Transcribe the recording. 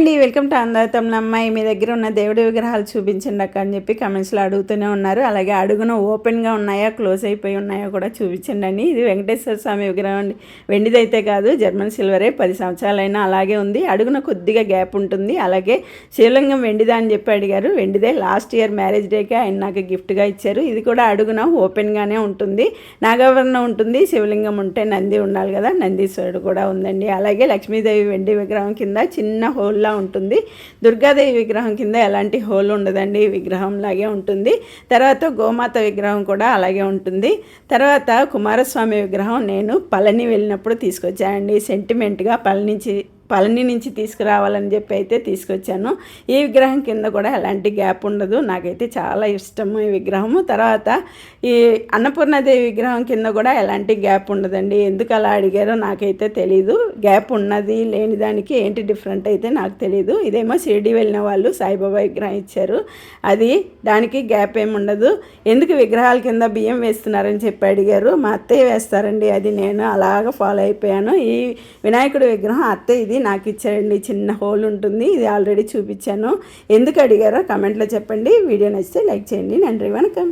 అండి welcome to అందాతమ్మ అమ్మాయి మీ దగ్గర ఉన్న దేవుడి విగ్రహాలు చూపించండి అక్క అని చెప్పి కమెంట్స్లో అడుగుతూనే ఉన్నారు. అలాగే అడుగున ఓపెన్గా ఉన్నాయా క్లోజ్ అయిపోయి ఉన్నాయా కూడా చూపించండి అని ఇది వెంకటేశ్వర స్వామి విగ్రహం అండి. వెండిదైతే కాదు జర్మన్ సిల్వరే పది సంవత్సరాలైనా అలాగే ఉంది. అడుగున కొద్దిగా గ్యాప్ ఉంటుంది. అలాగే శివలింగం వెండిదా అని చెప్పి అడిగారు. వెండిదే లాస్ట్ ఇయర్ మ్యారేజ్ డేకి ఆయన నాకు గిఫ్ట్గా ఇచ్చారు. ఇది కూడా అడుగున ఓపెన్గానే ఉంటుంది. నాగాభరణం ఉంటుంది శివలింగం ఉంటే నంది ఉండాలి కదా నందీశ్వరుడు కూడా ఉందండి. అలాగే లక్ష్మీదేవి వెండి విగ్రహం కింద చిన్న హోల్లా ఉంటుంది. దుర్గాదేవి విగ్రహం కింద ఎలాంటి హోల్ ఉండదండి. విగ్రహం లాగే ఉంటుంది. తర్వాత గోమాత విగ్రహం కూడా అలాగే ఉంటుంది. తర్వాత కుమారస్వామి విగ్రహం నేను పళని వెళ్ళినప్పుడు తీసుకొచ్చానండి. సెంటిమెంట్గా పళనించి పళని నుంచి తీసుకురావాలని చెప్పి అయితే తీసుకొచ్చాను. ఈ విగ్రహం కింద కూడా ఎలాంటి గ్యాప్ ఉండదు. నాకైతే చాలా ఇష్టము ఈ విగ్రహము. తర్వాత ఈ అన్నపూర్ణదేవి విగ్రహం కింద కూడా ఎలాంటి గ్యాప్ ఉండదండి. ఎందుకు అలా అడిగారో నాకైతే తెలీదు. గ్యాప్ ఉన్నది లేని దానికి ఏంటి డిఫరెంట్ అయితే నాకు తెలీదు. ఇదేమో షిరిడి వెళ్ళిన వాళ్ళు సాయిబాబా విగ్రహం ఇచ్చారు. అది దానికి గ్యాప్ ఏమి ఉండదు. ఎందుకు విగ్రహాల కింద బియ్యం వేస్తున్నారని చెప్పి అడిగారు. మా అత్తయ్య వేస్తారండి. అది నేను అలాగ ఫాలో అయిపోయాను. ఈ వినాయకుడి విగ్రహం అత్తయ్య ఇది నాకు ఇచ్చారండి చిన్న హోల్ ఉంటుంది ఇది ఆల్రెడీ చూపించాను. ఎందుకు అడిగారో కమెంట్లో చెప్పండి. వీడియో నచ్చితే లైక్ చేయండి. నండి వనకం